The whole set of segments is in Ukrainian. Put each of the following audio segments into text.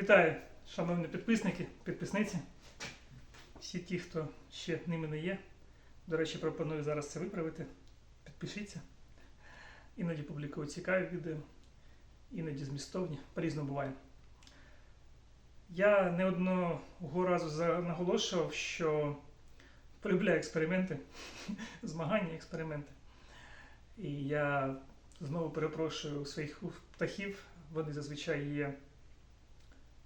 Вітаю, шановні підписники, підписниці. Всі ті, хто ще ними не є. До речі, пропоную зараз це виправити. Підпишіться. Іноді публікую цікаві відео, іноді змістовні, по-різному буває. Я не одного разу наголошував, що полюбляю експерименти, змагання, експерименти. І я знову перепрошую своїх птахів. Вони зазвичай є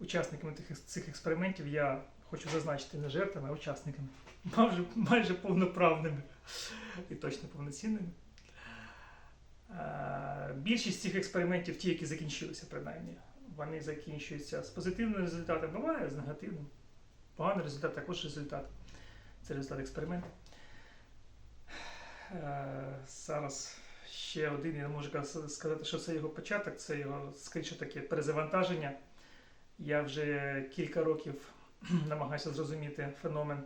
учасниками цих експериментів. Я хочу зазначити не жертвами, а учасниками. Майже, майже повноправними і точно повноцінними. Е, Більшість цих експериментів, ті, які закінчилися, принаймні, вони закінчуються з позитивним результатом, буває з негативним. Поганий результат також результат. Це результат експерименту. Е, Зараз ще один, я можу сказати, що це його початок, це його скоріше таке перезавантаження. Я вже кілька років намагаюся зрозуміти феномен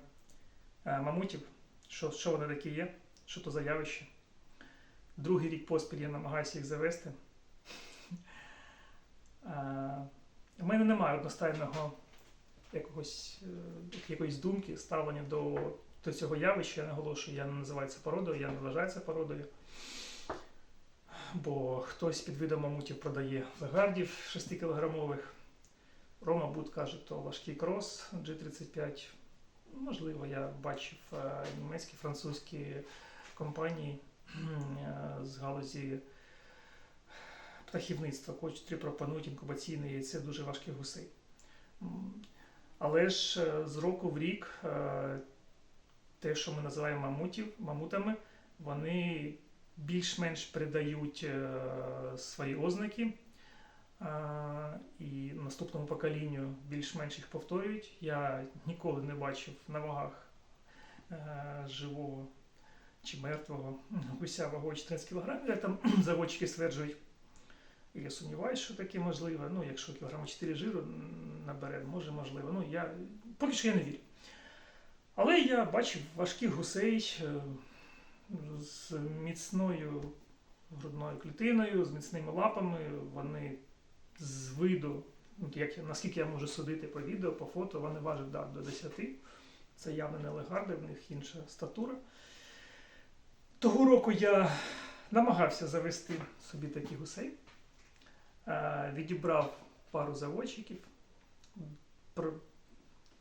е, мамутів, що, що вони такі є, що то за явище. Другий рік поспіль я намагаюся їх завести. Е, У мене немає одностайного якогось, е, якоїсь думки, ставлення до, до цього явища. Я наголошую, я не називаю це породою, я не вважаю це породою. Бо хтось під видом мамутів продає легардів 6-кілограмових. Рома Бут каже, то важкий крос G35. Можливо, я бачив е, німецькі, французькі компанії е, з галузі птахівництва, котрі пропонують інкубаційне яйце дуже важких гусей. М, Але ж е, з року в рік те, що ми називаємо мамутів, мамутами, вони більш-менш передають е, свої ознаки. І наступному поколінню більш-менш їх повторюють. Я ніколи не бачив на вагах е, живого чи мертвого гуся вагою 14 кг, як там заводчики стверджують. І я сумніваюся, що таке можливо. Ну, якщо кілограма 4 жиру набере, може можливо. Ну, я поки що я не вірю. Але я бачив важких гусей е, з міцною грудною клітиною, з міцними лапами. Вони з виду, як, наскільки я можу судити по відео, по фото, вони важать да, до 10. Це явно не легарди, в них інша статура. Того року я намагався завести собі такі гусей. Е, відібрав пару заводчиків,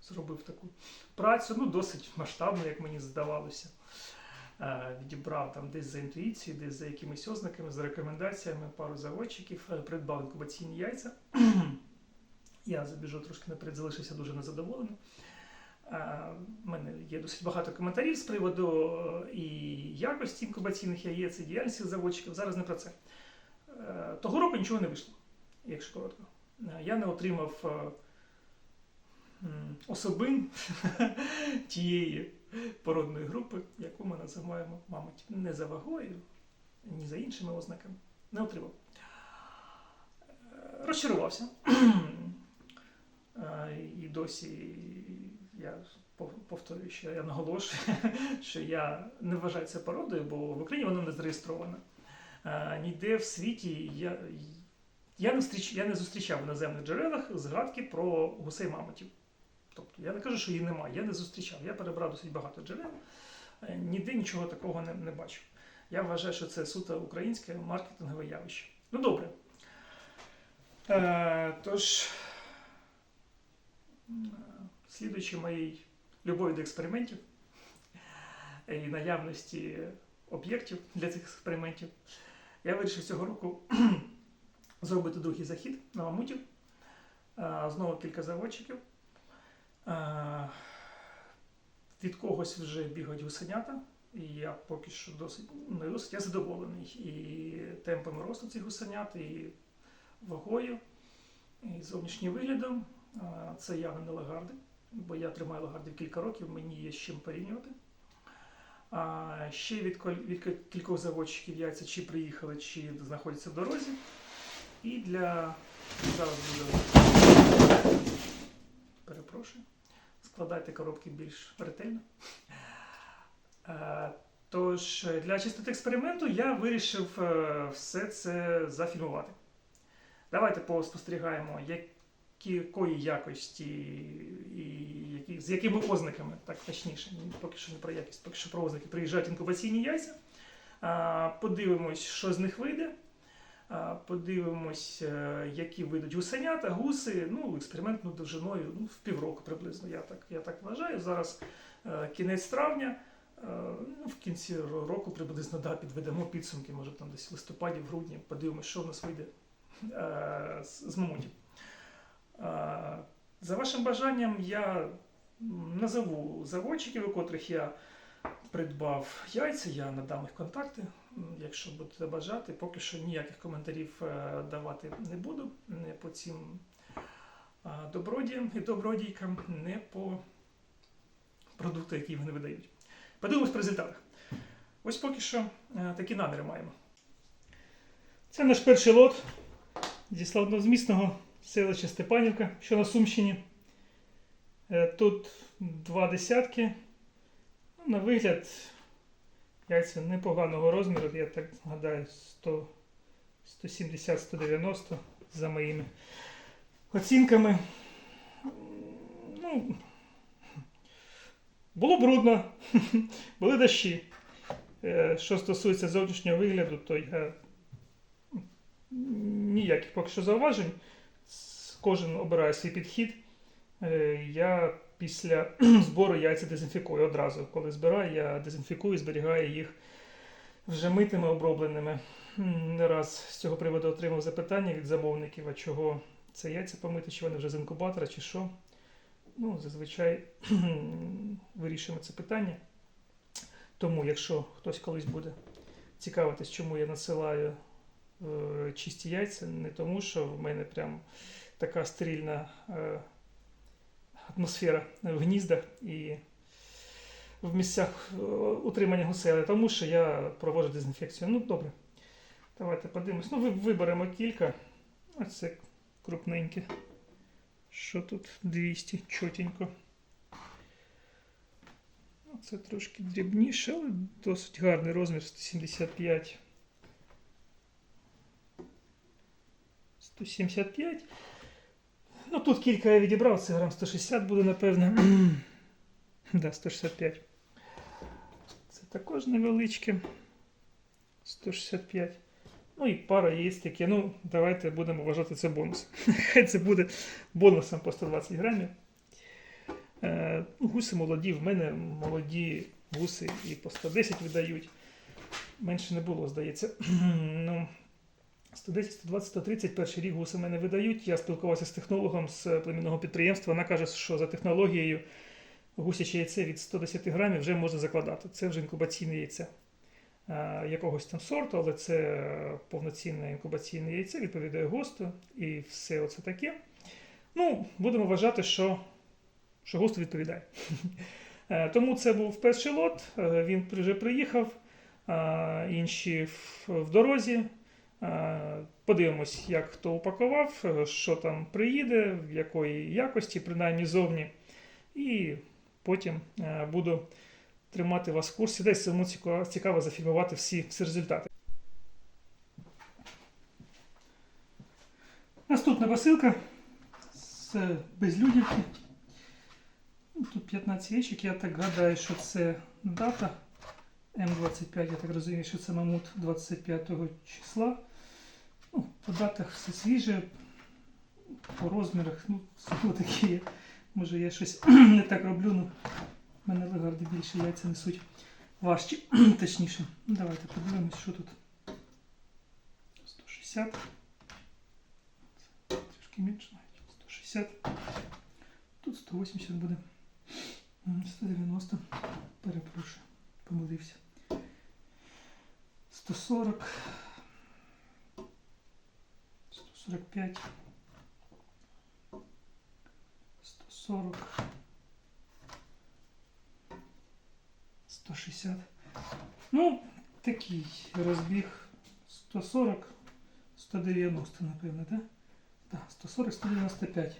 зробив таку працю, ну, досить масштабну, як мені здавалося. Е, Відібрав там десь за інтуїцією, десь за якимись ознаками, за рекомендаціями пару заводчиків, е, придбав інкубаційні яйця. Я забіжу трошки наперед, залишився дуже незадоволений. У мене є досить багато коментарів з приводу е, і якості інкубаційних яєць, і діяльності заводчиків. Зараз не про це. Е, Того року нічого не вийшло, якщо коротко. Е, Я не отримав е, особин тієї породної групи, яку ми називаємо, мабуть, не за вагою, ні за іншими ознаками. Не отримав. Е, Розчарувався. Е, І досі я повторюю, що я наголошую, що я не вважаю це породою, бо в Україні воно не зареєстровано. Е, Ніде в світі я, я, не, зустрічав в іноземних джерелах згадки про гусей мамонтів. Тобто я не кажу, що її немає, я не зустрічав. Я перебрав досить багато джерел, е, ніде нічого такого не, не бачив. Я вважаю, що це суто українське маркетингове явище. Ну добре. Е, тож, слідуючи моїй любові до експериментів і наявності об'єктів для цих експериментів, я вирішив цього року зробити другий захід на мамутів. Е, Знову кілька заводчиків. Е, Від когось вже бігають гусенята, і я поки що досить, ну, не досить, я задоволений і темпами росту цих гусенят, і вагою, і зовнішнім виглядом. Це явно не лагарди, бо я тримаю лагардів кілька років, мені є з чим порівнювати. А ще від, від кількох заводчиків яйця чи приїхали, чи знаходяться в дорозі. І для зараз буде перепрошую. Складайте коробки більш ретельно. Е, Тож, е, для чистоти експерименту я вирішив е, все це зафільмувати. Давайте поспостерігаємо, якої якості і які, з якими ознаками, так точніше, поки що не про якість, поки що про ознаки. Приїжджають інкубаційні яйця. Подивимось, що з них вийде. Подивимось, е, які вийдуть гусенята, гуси, ну, експериментною довжиною ну, в півроку приблизно, я так, я так вважаю. Зараз е, кінець травня. Е, Ну, в кінці року приблизно да, підведемо підсумки, може там десь в листопаді, в грудні, подивимось, що в нас вийде з, мамутів. За вашим бажанням я назову заводчиків, у котрих я придбав яйця, я надам їх контакти. Якщо будете бажати, поки що ніяких коментарів е, давати не буду не по цим е, добродіям і добродійкам, не по продукту, які вони видають. Подивимось по результатах. Ось поки що е, такі наміри маємо. Це наш перший лот зі славнозвісного селища Степанівка, що на Сумщині. Тут два десятки. Ну, на вигляд яйця непоганого розміру, я так гадаю, 170-190 за моїми оцінками. Ну, було брудно, були дощі. Е, Що стосується зовнішнього вигляду, то я ніяких поки що зауважень. Кожен обирає свій підхід. Е, Я після збору яйця дезінфікую одразу. Коли збираю, я дезінфікую, і зберігаю їх вже митими, обробленими. Не раз з цього приводу отримав запитання від замовників, а чого це яйця помити, чи вони вже з інкубатора, чи що. Ну, зазвичай вирішуємо це питання. Тому, якщо хтось колись буде цікавитись, чому я надсилаю е, чисті яйця, не тому, що в мене прям така стерильна е, атмосфера в гніздах і в місцях е, утримання гусей, тому, що я проводжу дезінфекцію. Ну, добре. Давайте подивимось. Ну, виберемо кілька. Ось це крупненьке. Що тут 200, чотенько. Це трошки дрібніше, але досить гарний розмір 175. 175. Ну, тут кілька я відібрав, це грам 160 буде, напевне. да, 165. Це також невеличке. 165. Ну і пара є таке. Ну, давайте будемо вважати це бонус. Хай це буде бонусом по 120 грамів. Е, ну, гуси молоді, в мене молоді гуси і по 110 видають. Менше не було, здається. ну, 110, 120, 130 перший рік гуси мене видають. Я спілкувався з технологом з племінного підприємства. Вона каже, що за технологією гусяче яйце від 110 грамів вже можна закладати. Це вже інкубаційне яйце. Е, Якогось там сорту, але це е, повноцінне інкубаційне яйце, відповідає ГОСТу і все оце таке. Ну, будемо вважати, що, що ГОСТу відповідає. Е, Тому це був перший лот, е, він вже приїхав, е, інші в дорозі. Е, Подивимось, як хто упакував, е, що там приїде, в якої якості, принаймні зовні. І потім е, буду тримати вас в курсі. Десь самому цікаво, зафільмувати всі, всі результати. Наступна посилка з безлюдівки. Ну, Тут 15 ящик, я так гадаю, що це дата М25, я так розумію, що це мамут 25 числа. Ну, по датах все свіже, по розмірах, ну, все такі. Може я щось не так роблю, ну в мене легарди більше яйця несуть важчі, точніше. Ну, Давайте подивимось, що тут. 160. Трішки менше навіть. 160. Тут 180 буде. 190. Перепрошую, помилився. 140. 145. 140. 160. Ну, такий розбіг 140, 190, напевно, так? Так, 140, 195.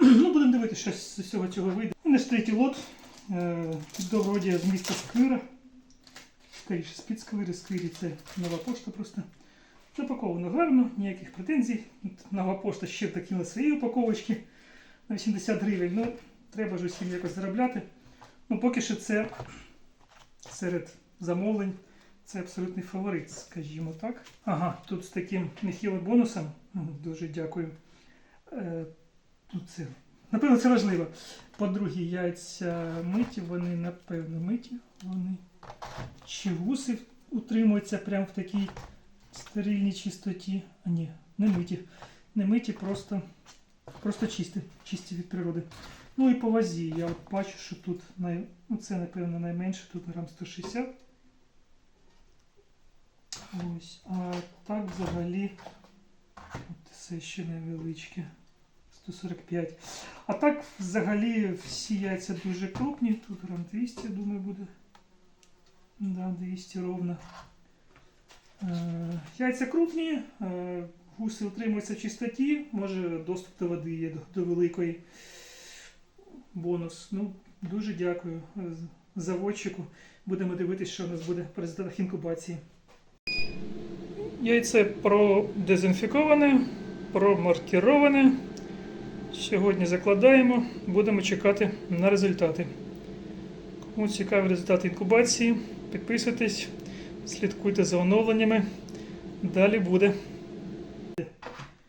Ну, будемо дивитися, що з всього цього вийде. У нас третій лот. Е, Добродія з міста Сквира. Скоріше з-під Сквири. Сквирі це нова пошта просто. Запаковано гарно, ніяких претензій. Нова пошта ще такі свої упаковочки на 80 гривень. Ну, треба ж усім якось заробляти. Ну, поки що це серед замовлень. Це абсолютний фаворит, скажімо так. Ага, тут з таким нехилим бонусом. Дуже дякую. Е, тут це. Напевно, це важливо. По-друге, яйця миті, вони напевно миті. Вони чи гуси утримуються прямо в такій стерильній чистоті. А ні, не миті. Не миті, просто, просто чисті, чисті від природи. Ну і по вазі. Я от бачу, що тут най... ну, це, напевно, найменше, тут грам 160. Ось. А так взагалі. От це ще невеличке. 145. А так, взагалі, всі яйця дуже крупні. Тут грам 200, думаю, буде. Да, 200 ровно. Е, яйця крупні, е, гуси утримуються в чистоті, може доступ до води є до, великої. Бонус. Ну, дуже дякую е, заводчику. Будемо дивитися, що у нас буде по результатах інкубації. Яйце продезінфіковане, промаркіроване. Сьогодні закладаємо, будемо чекати на результати. Кому цікаві результати інкубації, підписуйтесь, слідкуйте за оновленнями. Далі буде.